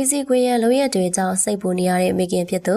ဤစီကွေရဲ့လိုရက်တွေကြောင့်စိတ်ပူနေရတဲ့မိခင်ဖြစ်သူ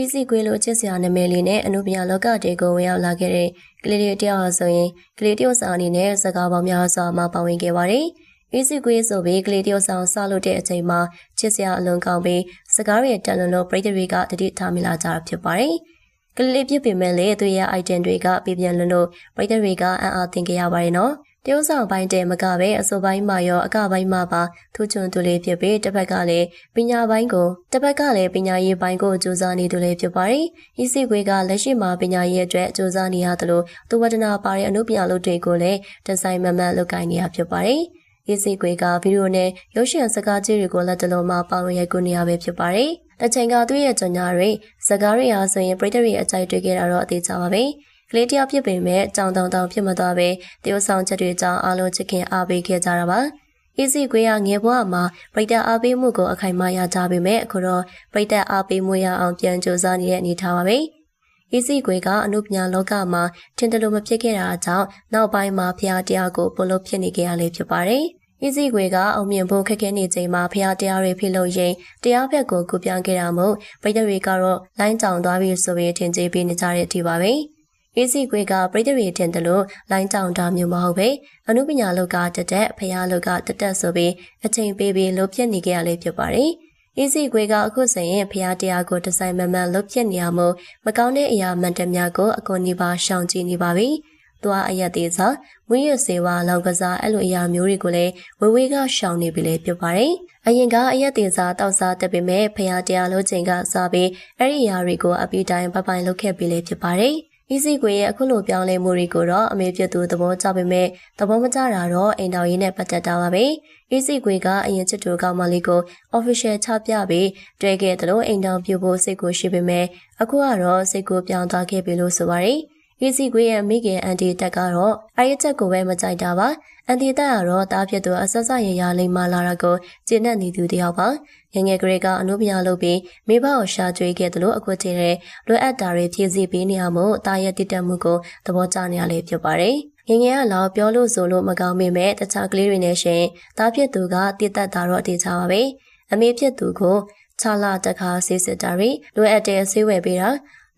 ဤစီကွေလိုချစ်စရာနာမည်လေးနဲ့အနုပညာလောကတွေကိုဝင်ရောက်လာခဲ့တဲ့ကလေးလေးတယောက်ဟာဆိုရင်ကလေးတယောက်စာအနေနဲ့စကားပေါင်းများစွာမှပါဝင်ခဲ့ပါတယ်။ဤစီကွေဆိုပြီးကလေးတယောက်ဆောင်ဆလို့တဲ့အချိန်မှာချစ်စရာအလွန်ကောင်းပြီးစကားရဲ့တန်လွန်လို့ပရိသတ်တွေကတတိထားမိလာကြတာဖြစ်ပါတယ်။ကလေးလေးပြစ်ပင်မဲ့လေသူရဲ့ item တွေကပြပြန်လွန်းလို့ပရိသတ်တွေကအံ့အားသင်ခဲ့ရပါတယ်နော်။ တရုတ်ဆောင်ပိုင်းတဲမကပဲအစိုးပိုင်းမှာရောအကပိုင်းမှာပါထူးချွန်သူလေးဖြစ်ပြီးတစ်ဖက်ကလည်းပညာပိုင်းကိုတစ်ဖက်ကလည်းပညာရေးပိုင်းကိုစူးစမ်းနေသူလေးဖြစ်ပါတယ်။ဤစီခွေကလက်ရှိမှာပညာရေးအတွက်စူးစမ်းနေရတယ်လို့သူဝတ္တနာပါတဲ့အမှုပညာလုပ်တွေကိုလည်းဒီဇိုင်းမမတ်လုပ်ကိုင်နေရဖြစ်ပါတယ်။ဤစီခွေကဗီဒီယိုနဲ့ရုပ်ရှင်စကားကြီးတွေကိုလက်တလုံးမှာပါဝင်ရိုက်ကူးနေရပဲဖြစ်ပါတယ်။တချိန်ကသူ့ရဲ့ကြညာတွေစကားတွေအားဆိုရင်ပရိသတ်တွေအကြိုက်တွေ့ခဲ့တာတော့အသေးချပါပဲ။ ကလေးတယောက်ဖြစ်ပေမဲ့ကြောင်တောင်တောင်ဖြစ်မသွားပဲတရုတ်ဆောင်ချက်တွေကြောင့်အားလုံးချစ်ခင်အားပေးခဲ့ကြတာပါ။အေးစီကွေးရငယ်ဘဝမှာပရိသတ်အားပေးမှုကိုအခိုင်အမာရကြပေမဲ့အခုတော့ပရိသတ်အားပေးမှုရအောင်ပြန်ကြိုးစားနေတဲ့အနေထားပါပဲ။အေးစီကွေးကအမှုပညာလောကမှာထင်တယ်လို့မဖြစ်ခဲ့တာကြောင့်နောက်ပိုင်းမှာဖျားတရားကိုပိုလို့ဖြစ်နေကြရလေဖြစ်ပါတယ်။ဤစည်းခွေကအောင်မြင်ဖို့ခက်ခဲနေချိန်မှာဖះတရားတွေဖြစ်လို့ရင်တရားဘက်ကိုကူပြောင်းခဲ့တာမို့ပြည်သူတွေကတော့လိုင်းကြောင်သွားပြီးဆိုပြီးထင်ကြေးပေးနေကြတဲ့အထိပါပဲ။ အေးစီခွေကပြည်သူတွေတင်တယ်လို့လိုင်းကြောင်တာမျိုးမဟုတ်ပဲအမှုပညာလောက်ကတက်တက်ဖះလောက်ကတက်တက်ဆိုပြီးအချိန်ပေးပြီးလှုပ်ပြနေကြရလေဖြစ်ပါတယ်။အေးစီခွေကအခုဆိုရင်ဖះတရားကိုဒီဇိုင်းမမှန်လှုပ်ပြနေရမို့မကောင်းတဲ့အရာမှန်တများကိုအကုန်နီးပါရှောင်ကြဉ်နေပါပြီ။သွားအရက်သေးစားဝင်းရစေဝါလောက်ကစားအဲ့လိုအရာမျိုးတွေကိုလည်းဝေဝေးကရှောင်နေပြီလေဖြစ်ပါတယ်။အရင်ကအရက်သေးစားတောက်စားတက်ပေမဲ့ဖះတရားလို့ချိန်ကစားပြီးအဲ့ဒီအရာတွေကိုအပီတိုင်းပပိုင်လုပ်ခဲ့ပြီလေဖြစ်ပါတယ်။။ ဤစီကွေရဲ့အခုလိုပြောင်းလဲမှုတွေကိုတော့အမေဖြစ်သူသဘောကျပေမဲ့သဘောမကျတာတော့အိမ်တော်ရေးနဲ့ပတ်သက်တာပါပဲ။ဤစီကွေကအရင်ချစ်သူကောင်မလေးကို official ချပြပြီးတွေ့ခဲ့တယ်လို့အိမ်တော်ပြုဖို့စိတ်ကိုရှိပေမဲ့အခုကတော့စိတ်ကိုပြောင်းသွားခဲ့ပြီလို့ဆိုပါရယ်။ ဤစီကွေရဲ့မိခင်အန်တီတက်ကတော့အရေးချက်ကိုပဲမကြိုက်တာပါ။အန်တီတက်ကတော့တားဖြစ်သူအဆက်ဆက်ရရလိမ့်မလာတာကိုကျင့်တတ်နေသူတယောက်ပါ။ငငယ်ကလေးကအနုပညာလုပ်ပြီးမိဘကိုရှာကြွေးခဲ့တယ်လို့အခုတည်းတဲ့လွယ်အပ်တာတွေဖြည့်ဆည်းပေးနေရမို့တာရဲ့တည်တတ်မှုကိုသဘောကျနေရလေဖြစ်ပါတယ်။ငငယ်ကလောက်ပြောလို့ဆိုလို့မကောင်းပေမဲ့တခြားကလေးတွေနဲ့ရှင်တားဖြစ်သူကတည်တတ်တာတော့အသေးချပါပဲ။အမေဖြစ်သူကိုခြာလာတခါဆေးစစ်တာတွေလွယ်အပ်တဲ့ဆေးဝယ်ပေးတာ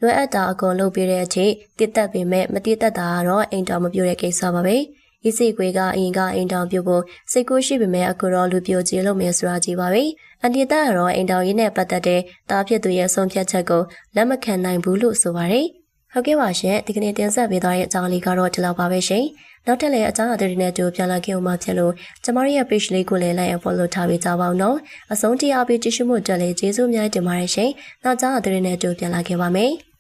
လွယ်အပ်တာအကုန်လုပ်ပေးတဲ့အထိတည်တတ်ပေမဲ့မတည်တတ်တာကတော့အိမ်တော်မပြိုတဲ့ကိစ္စပါပဲ။ဤစိတ်ကွေးကအရင်ကအိမ်တောင်ပြုတ်ဖို့စိတ်ကူးရှိပေမဲ့အခုတော့လူပြိုကြီးလို့မရဆိုတာကြီးပါပဲ။အန်တီတာကတော့အိမ်တောင်ရေးနဲ့ပတ်သက်တဲ့တားဖြစ်သူရဲ့ဆုံးဖြတ်ချက်ကိုလက်မခံနိုင်ဘူးလို့ဆိုပါတယ်။ဟုတ်ကဲ့ပါရှင်ဒီကနေ့တင်ဆက်ပေးသွားတဲ့အကြောင်းလေးကတော့ဒီလောက်ပါပဲရှင်။နောက်ထပ်လည်းအကြောင်းအသေးတွေနဲ့တူပြန်လာခဲ့ဦးမှာဖြစ်လို့ကျမတို့ရဲ့ page လေးကိုလည်း like and follow ထားပေးကြပါဦးနော်။အဆုံးတရားပေးကြည့်ရှုမှုတက်လေးကျေးဇူးများတင်ပါတယ်ရှင်။နောက်ကြောင်းအသေးတွေနဲ့တူပြန်လာခဲ့ပါမယ်။